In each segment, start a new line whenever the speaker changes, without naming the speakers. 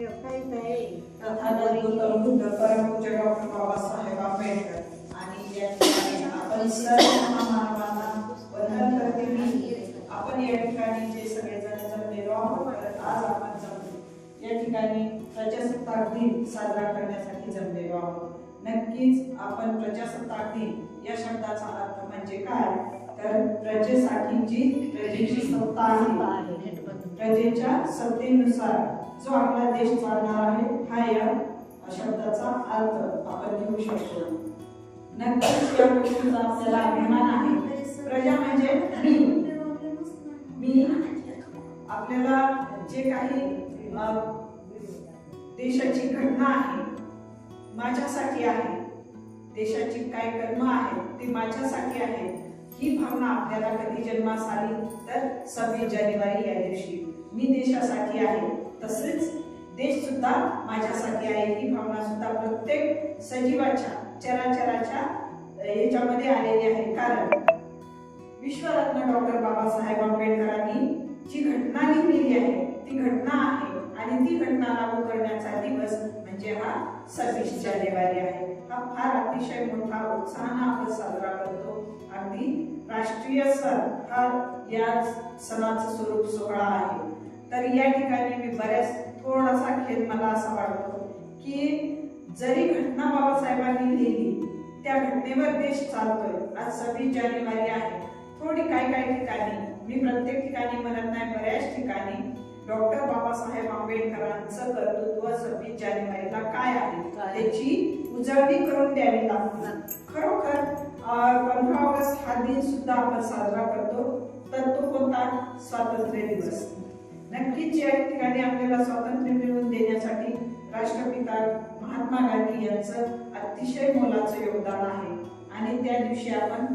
Doctor Babasaheb Ambedkar आणि आपण सर्व महामानवांना वंदन करते मी आपण या ठिकाणी जे सगळेजण जमलेलो आहोत आज आपण जमलो या ठिकाणी प्रजासत्ताक दिन साजरा करण्यासाठी जमलेलो आहोत नक्कीच आपण प्रजासत्ताक दिन या शब्दाचा अर्थ म्हणजे काय? तर प्रजेसाठी जी प्रजेची सत्ता आहे. प्रजेच्या सत्तेनुसार जो आपला देश चालणार आहे हा या शब्दाचा अर्थ आपण घेऊ शकतो. नक्कीच या गोष्टीचा आपल्याला अभिमान आहे. प्रजा म्हणजे मी. मी आपल्याला जे काही देशाची घटना आहे माझ्यासाठी आहे देशाची काय कर्म आहे ते माझ्यासाठी आहे ही भावना आपल्याला कधी जन्मास आली तर सव्वीस जानेवारी या दिवशी. मी देशासाठी आहे तसेच देश सुद्धा माझ्यासाठी आहे. ही भावना सुद्धा प्रत्येक सजीवाच्या चराचराच्या याच्यामध्ये आलेली आहे. कारण विश्वरत्न डॉक्टर बाबासाहेब आंबेडकरांनी जी घटना लिहिलेली आहे ती घटना आहे आणि ती घटना लागू करण्याचा दिवस म्हणजे हा सव्वीस जानेवारी आहे. हा फार अतिशय मोठा उत्साहानं आपण साजरा करतो. राष्ट्रीय सण हा या सणाचं स्वरूप सोहळा आहे. तर या ठिकाणी मी बऱ्याच थोडासा खेद मला असा वाटतो की जरी घटना बाबासाहेबांनी लिहिली त्या घटनेवर देश चालतोय. आज सव्वीस जानेवारी आहे. थोडी काही काही ठिकाणी मी प्रत्येक ठिकाणी म्हणत नाही बऱ्याच ठिकाणी डॉक्टर बाबासाहेब आंबेडकरांचं कर्तृत्व सव्वीस जानेवारीला काय आहे? त्याची उजळणी करून द्यावी लागते. खरोखर पंधरा ऑगस्ट हा दिन सुद्धा आपण साजरा करतो तर तो कोणता स्वातंत्र्य दिवस। नक्कीच या ठिकाणी आपल्याला स्वातंत्र्य मिळवून देण्यासाठी राष्ट्रपिता महात्मा गांधी यांचं अतिशय मोलाचं योगदान आहे. आणि त्या दिवशी आपण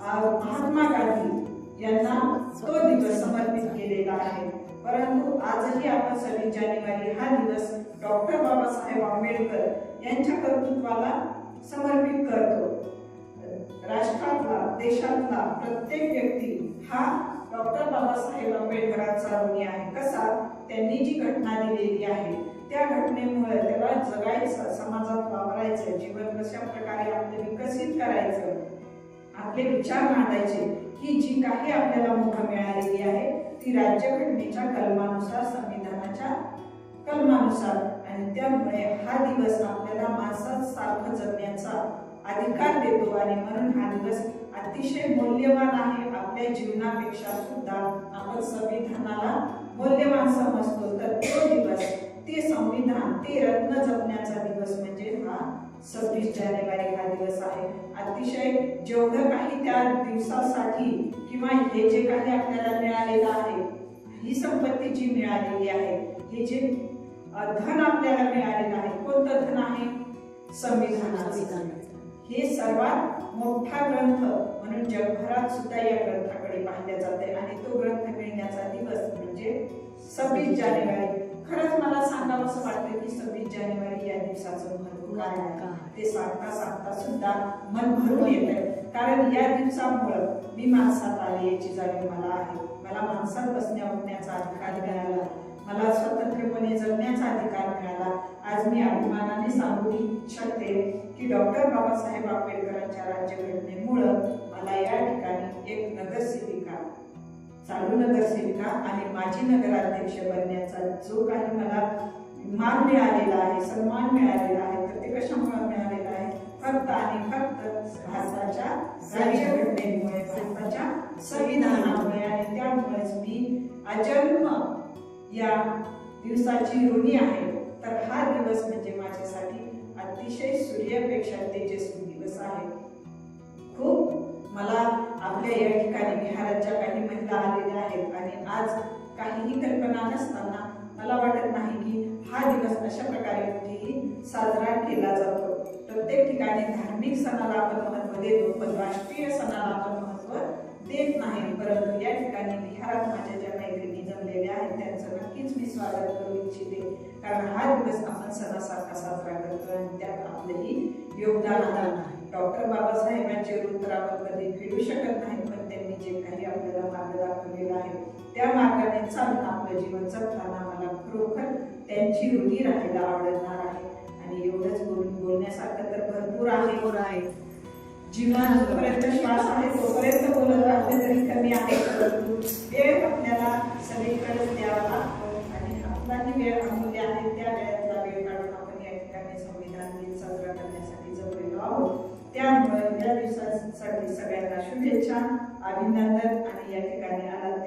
महात्मा गांधी यांना तो दिवस समर्पित केलेला आहे. परंतु आजही आपण सव्वीस जानेवारी हा दिवस डॉक्टर बाबासाहेब आंबेडकर यांच्या कर्तृत्वाला समर्पित करतो. राष्ट्रातला देशातला प्रत्येक व्यक्ती हा डॉक्टर बाबासाहेब आंबेडकरांचा ऋणी आहे. कसा? त्यांनी जी घटना दिलेली आहे त्या घटनेमुळे त्याला जगायचं समाजात वावरायचं जीवन कशा प्रकारे आपले विकसित करायचं आपले विचार मांडायचे ही जी काही आपल्याला मुभा मिळालेली आहे ती राज्यघटनेच्या कलमानुसार संविधानाच्या कलमानुसार. आणि त्यामुळे हा दिवस आपल्याला माणसासारखं जगण्याचा अधिकार देतो आणि म्हणून हा दिवस अतिशय मौल्यवान आहे. आपल्या जीवनापेक्षा सुद्धा आपण संविधानाला मौल्यवान समजतो. तर तो दिवस ते संविधान ते रत्न जपण्याचा दिवस म्हणजे हा सव्वीस जानेवारी हा दिवस आहे. अतिशय जेवढं काही त्या दिवसासाठी किंवा हे जे काही आपल्याला मिळालेलं आहे ही संपत्ती जी मिळालेली आहे हे जे धन आपल्याला मिळालेलं आहे कोणतं धन आहे? संविधानाचं. हे सर्वात मोठा ग्रंथ म्हणून जगभरात सुद्धा या ग्रंथाकडे पाहिल्या जाते आणि तो ग्रंथ मिळण्याचा दिवस म्हणजे सव्वीस जानेवारी. खरंच मला सांगावं असं वाटतं की सव्वीस जानेवारी या दिवसाचं महत्त्व काय आहे? ते सांगता सांगता सुद्धा मन भरून येत कारण या दिवसामुळं मी माणसात आले याची जाणीव मला आहे. मला माणसात बसण्या उठण्याचा अधिकार मिळाला मला स्वतंत्रपणे जगण्याचा अधिकार मिळाला. आज मी अभिमानाने सांगू शकते की डॉक्टर बाबासाहेब आंबेडकरांच्या राज्यघटनेमुळं मला या ठिकाणी एक नगरसेविका चालू नगरसेविका आणि माजी नगराध्यक्ष बनण्याचा जो काही मला मान मिळालेला आहे सन्मान मिळालेला आहे तर ते कशामुळे मिळालेला आहे? फक्त आणि फक्त भारताच्या राज्यघटनेमुळे भारताच्या संविधानामुळे आणि त्यामुळेच मी अजन्म या दिवसाची ऋणी आहे. तर हा दिवस म्हणजे माझ्यासाठी अतिशय सूर्यापेक्षा तेजस्वी दिवस आहे. खूप मला आपल्या या ठिकाणी बिहाराच्या काही महिला आलेल्या आहेत आणि आज काहीही कल्पना नसताना मला वाटत नाही की हा दिवस अशा प्रकारे कुठेही साजरा केला जातो. प्रत्येक ठिकाणी धार्मिक सणाला आपण महत्त्व देतो पण राष्ट्रीय सणाला आपण महत्त्व देत नाही. परंतु या ठिकाणी बिहारात माझ्या ज्या मैत्रिणी जमलेल्या आहेत त्या नक्कीच मी स्वागत करू इच्छिते. कारण हा दिवस आपण सणासारखा साजरा करतो आणि त्यात आपलंही योगदान आहे. डॉक्टर बाबासाहेबांचे वृत्त आपण कधी फेडू शकत नाही पण त्यांनी जे काही आपल्याला मार्ग दाखवलेला आहे त्या मार्गाने चालून आपलं जीवन जगताना मला खरोखर त्यांची ऋणी राहायला आवडणार आहे. आणि एवढंच बोलून बोलण्यासारखं तर भरपूर आहे.
आहे.
जीवन जोपर्यंत श्वास आहे तोपर्यंत बोलत राहते तरी कमी आहे. परंतु वेळ आपल्याला सगळीकडे द्यावा लागतो आणि आपलाही वेळ अमूल्य आहे त्या वेळेतला वेळ काढून आपण या ठिकाणी संविधान दिन साजरा करण्यासाठी जमलेलो आहोत त्यामुळे या सगळ्यांना शुभेच्छा अभिनंदन आणि या ठिकाणी आनंद